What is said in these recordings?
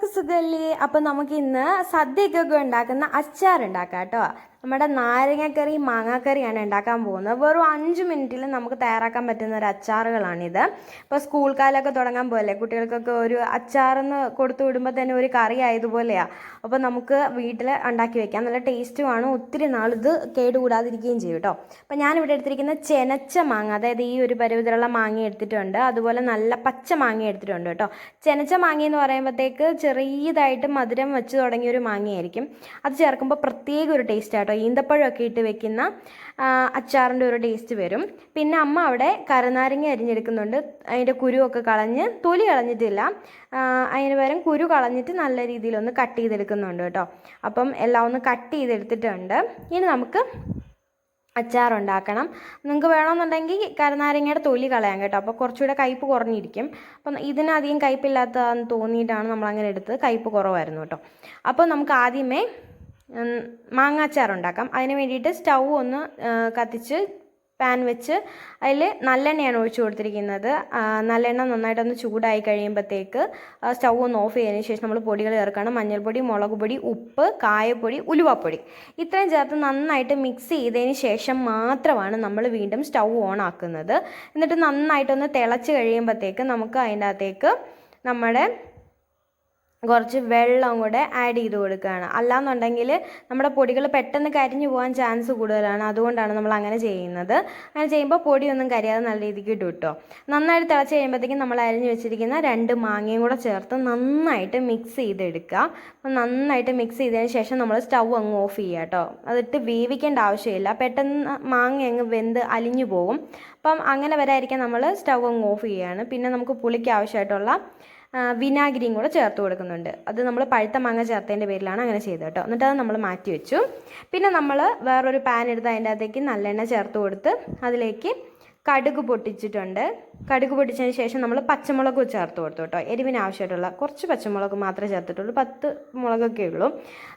എല്ലാവർക്കും സുഖമല്ലേ അപ്പം നമുക്ക് ഇന്ന് സദ്യക്കൊക്കെ ഉണ്ടാക്കുന്ന അച്ചാർ ഉണ്ടാക്കാം കേട്ടോ. നമ്മുടെ നാരങ്ങക്കറി മാങ്ങാക്കറിയാണ് ഉണ്ടാക്കാൻ പോകുന്നത്. വെറും അഞ്ച് മിനിറ്റിൽ നമുക്ക് തയ്യാറാക്കാൻ പറ്റുന്ന ഒരു അച്ചാറുകളാണിത്. ഇപ്പോൾ സ്കൂൾ കാലമൊക്കെ തുടങ്ങാൻ പോലെ കുട്ടികൾക്കൊക്കെ ഒരു അച്ചാറെന്ന് കൊടുത്തു വിടുമ്പോൾ തന്നെ ഒരു കറി ആയതുപോലെയാണ് അപ്പോൾ നമുക്ക് വീട്ടിൽ ഉണ്ടാക്കി വെക്കാം. നല്ല ടേസ്റ്റുമാണ് ഒത്തിരി നാളിത് കേടുകൂടാതിരിക്കുകയും ചെയ്യും കേട്ടോ. അപ്പോൾ ഞാനിവിടെ എടുത്തിരിക്കുന്ന ചെനച്ച മാങ്ങ അതായത് ഈ ഒരു പരുവത്തിലുള്ള മാങ്ങ എടുത്തിട്ടുണ്ട്. അതുപോലെ നല്ല പച്ച മാങ്ങ എടുത്തിട്ടുണ്ട് കേട്ടോ. ചെനച്ച മാങ്ങ എന്ന് പറയുമ്പോഴത്തേക്ക് ചെറിയതായിട്ട് മധുരം വെച്ച് തുടങ്ങിയ ഒരു മാങ്ങയായിരിക്കും. അത് ചേർക്കുമ്പോൾ പ്രത്യേക ഒരു ടേസ്റ്റ് ആട്ടോ ഈന്തപ്പഴമൊക്കെ ഇട്ട് വെക്കുന്ന അച്ചാറിന്റെ ഒരു ടേസ്റ്റ് വരും. പിന്നെ അമ്മ അവിടെ കരനാരങ്ങ അരിഞ്ഞെടുക്കുന്നുണ്ട്. അതിന്റെ കുരുവൊക്കെ കളഞ്ഞ് തൊലി കളഞ്ഞിട്ടില്ല. അതിന് പകരം കുരു കളഞ്ഞിട്ട് നല്ല രീതിയിലൊന്ന് കട്ട് ചെയ്തെടുക്കുന്നുണ്ട് കേട്ടോ. അപ്പം എല്ലാം ഒന്ന് കട്ട് ചെയ്തെടുത്തിട്ടുണ്ട്. ഇനി നമുക്ക് അച്ചാറുണ്ടാക്കണം നിങ്ങൾക്ക് വേണമെന്നുണ്ടെങ്കിൽ കരനാരങ്ങയുടെ തൊലി കളയാം കേട്ടോ. അപ്പോൾ കുറച്ചുകൂടെ കയ്പ്പ് കുറഞ്ഞിരിക്കും. അപ്പം ഇതിനധികം കയ്പ്പില്ലാത്തതാണെന്ന് തോന്നിയിട്ടാണ് നമ്മളങ്ങനെ എടുത്തത്. കയ്പ്പ് കുറവായിരുന്നു കേട്ടോ. അപ്പോൾ നമുക്ക് ആദ്യമേ മാങ്ങാച്ചാർ ഉണ്ടാക്കാം അതിന് വേണ്ടിയിട്ട് സ്റ്റൗ ഒന്ന് കത്തിച്ച് പാൻ വെച്ച് അതിൽ നല്ലെണ്ണയാണ് ഒഴിച്ചു കൊടുത്തിരിക്കുന്നത്. നല്ലെണ്ണ നന്നായിട്ടൊന്ന് ചൂടായി കഴിയുമ്പോഴത്തേക്ക് സ്റ്റൗ ഒന്ന് ഓഫ് ചെയ്തതിന് ശേഷം നമ്മൾ പൊടികൾ ചേർക്കണം മഞ്ഞൾപ്പൊടി മുളക് പൊടി ഉപ്പ് കായപ്പൊടി ഉലുവപ്പൊടി. ഇത്രയും ചേർത്ത് നന്നായിട്ട് മിക്സ് ചെയ്തതിന് ശേഷം മാത്രമാണ് നമ്മൾ വീണ്ടും സ്റ്റൗ ഓൺ ആക്കുന്നത്. എന്നിട്ട് നന്നായിട്ടൊന്ന് തിളച്ച് കഴിയുമ്പോഴത്തേക്ക് നമുക്ക് അതിന്റെ അകത്തേക്ക് നമ്മുടെ കുറച്ച് വെള്ളം കൂടെ ആഡ് ചെയ്ത് കൊടുക്കുകയാണ്. അല്ലാന്നുണ്ടെങ്കിൽ നമ്മുടെ പൊടികൾ പെട്ടെന്ന് കരിഞ്ഞു പോകാൻ ചാൻസ് കൂടുതലാണ്. അതുകൊണ്ടാണ് നമ്മൾ അങ്ങനെ ചെയ്യുന്നത്. അങ്ങനെ ചെയ്യുമ്പോൾ പൊടിയൊന്നും കരിയാതെ നല്ല രീതിക്ക് ഇട്ടു കിട്ടുമോ നന്നായിട്ട് തിളച്ച് കഴിയുമ്പോഴത്തേക്കും നമ്മൾ അരിഞ്ഞ് വെച്ചിരിക്കുന്ന രണ്ട് മാങ്ങയും കൂടെ ചേർത്ത് നന്നായിട്ട് മിക്സ് ചെയ്തെടുക്കുക. അപ്പം നന്നായിട്ട് മിക്സ് ചെയ്തതിന് ശേഷം നമ്മൾ സ്റ്റൗ അങ്ങ് ഓഫ് ചെയ്യുക കേട്ടോ അതിട്ട് വേവിക്കേണ്ട ആവശ്യമില്ല. പെട്ടെന്ന് മാങ്ങ അങ്ങ് വെന്ത് അലിഞ്ഞു പോകും. അപ്പം അങ്ങനെ വരായിരിക്കാം നമ്മൾ സ്റ്റൗ അങ്ങ് ഓഫ് ചെയ്യുകയാണ്. പിന്നെ നമുക്ക് പുളിക്ക് ആവശ്യമായിട്ടുള്ള വിനാഗിരിയും കൂടെ ചേർത്ത് കൊടുക്കുന്നുണ്ട്. അത് നമ്മൾ പഴുത്ത മാങ്ങ ചേർത്തതിന്റെ പേരിലാണ് അങ്ങനെ ചെയ്തത് കേട്ടോ. എന്നിട്ട് അത് നമ്മൾ മാറ്റി വെച്ചു. പിന്നെ നമ്മൾ വേറൊരു പാൻ എടുത്ത് അതിന്റെ അകത്തേക്ക് നല്ലെണ്ണ ചേർത്ത് കൊടുത്ത് അതിലേക്ക് കടുക് പൊട്ടിച്ചിട്ടുണ്ട്. കടുക് പൊടിച്ചതിന് ശേഷം നമ്മൾ പച്ചമുളക് ചേർത്ത് കൊടുത്തു കേട്ടോ. എരിവിന് ആവശ്യമായിട്ടുള്ള കുറച്ച് പച്ചമുളക് മാത്രമേ ചേർത്തിട്ടുള്ളൂ. പത്ത് മുളകൊക്കെ ഉള്ളൂ.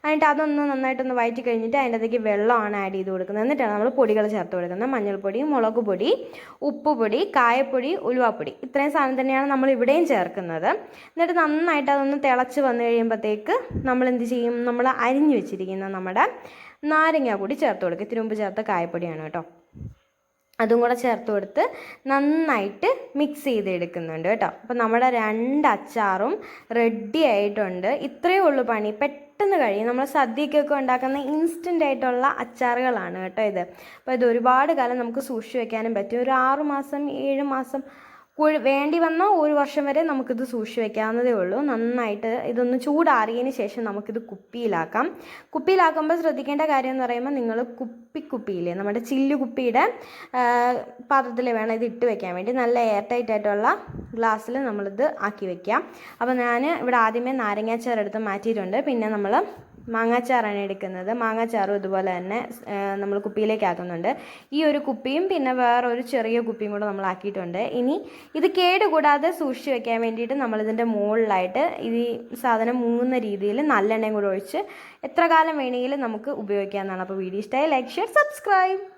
എന്നിട്ട് അതൊന്ന് നന്നായിട്ടൊന്ന് വയറ്റി കഴിഞ്ഞിട്ട് അതിന്റെ അകത്തേക്ക് വെള്ളമാണ് ആഡ് ചെയ്ത് കൊടുക്കുന്നത്. എന്നിട്ടാണ് നമ്മൾ പൊടികൾ ചേർത്ത് കൊടുക്കുന്നത്. മഞ്ഞൾപ്പൊടി മുളക് പൊടി ഉപ്പുപൊടി കായപ്പൊടി ഉലുവാപ്പൊടി. ഇത്രയും സാധനം തന്നെയാണ് നമ്മൾ ഇവിടെയും ചേർക്കുന്നത്. എന്നിട്ട് നന്നായിട്ട് അതൊന്ന് തിളച്ച് വന്നു കഴിയുമ്പോഴത്തേക്ക് നമ്മൾ എന്ത് ചെയ്യും? നമ്മൾ അരിഞ്ഞു വെച്ചിരിക്കുന്ന നമ്മുടെ നാരങ്ങ കൂടി ചേർത്ത് കൊടുക്കുക. ഇത്തിരി മുമ്പ് ചേർത്ത കായപ്പൊടിയാണ് കേട്ടോ. അതും കൂടെ ചേർത്ത് കൊടുത്ത് നന്നായിട്ട് മിക്സ് ചെയ്തെടുക്കുന്നുണ്ട് കേട്ടോ. അപ്പോൾ നമ്മുടെ രണ്ട് അച്ചാറും റെഡി ആയിട്ടുണ്ട്. ഇത്രയേ ഉള്ളൂ പണി. പെട്ടെന്ന് കഴിയും. നമ്മൾ സദ്യക്കൊക്കെ ഉണ്ടാക്കുന്ന ഇൻസ്റ്റന്റ് ആയിട്ടുള്ള അച്ചാറുകളാണ് കേട്ടോ ഇത്. അപ്പോൾ ഇത് ഒരുപാട് കാലം നമുക്ക് സൂക്ഷിച്ച് വെക്കാനും പറ്റും. ഒരു ആറ് മാസം ഏഴ് മാസം വേണ്ടി വന്ന ഒരു വർഷം വരെ നമുക്കിത് സൂക്ഷിച്ച് വെക്കാവുന്നതേ ഉള്ളൂ. നന്നായിട്ട് ഇതൊന്ന് ചൂടാറിയതിന് ശേഷം നമുക്കിത് കുപ്പിയിലാക്കാം. കുപ്പിയിലാക്കുമ്പോൾ ശ്രദ്ധിക്കേണ്ട കാര്യം എന്ന് പറയുമ്പോൾ നിങ്ങൾ കുപ്പി കുപ്പിയില്ലേ നമ്മുടെ ചില്ലു കുപ്പിയുടെ പാത്രത്തിൽ വേണം ഇത് ഇട്ട് വെക്കാൻ വേണ്ടി. നല്ല എയർ ടൈറ്റ് ആയിട്ടുള്ള ഗ്ലാസ്സിൽ നമ്മളിത് ആക്കി വെക്കാം. അപ്പോൾ ഞാൻ ഇവിടെ ആദ്യമേ നാരങ്ങാച്ചാർ എടുത്ത് മാറ്റിയിട്ടുണ്ട്. പിന്നെ നമ്മൾ മാങ്ങാച്ചാറാണ് എടുക്കുന്നത്. മാങ്ങാച്ചാറും ഇതുപോലെ തന്നെ നമ്മൾ കുപ്പിയിലേക്ക് ആക്കുന്നുണ്ട്. ഈ ഒരു കുപ്പിയും പിന്നെ വേറെ ഒരു ചെറിയ കുപ്പിയും കൂടെ നമ്മൾ ആക്കിയിട്ടുണ്ട്. ഇനി ഇത് കേടുകൂടാതെ സൂക്ഷിച്ച് വെക്കാൻ വേണ്ടിയിട്ട് നമ്മളിതിന്റെ മുകളിലായിട്ട് ഈ സാധനം മുങ്ങുന്ന രീതിയിൽ നല്ലെണ്ണയും കൂടെ ഒഴിച്ച് എത്ര കാലം വേണമെങ്കിലും നമുക്ക് ഉപയോഗിക്കാവുന്നതാണ്. അപ്പോൾ വീഡിയോ ഇഷ്ടമായി ലൈക്ക് ഷെയർ സബ്സ്ക്രൈബ്.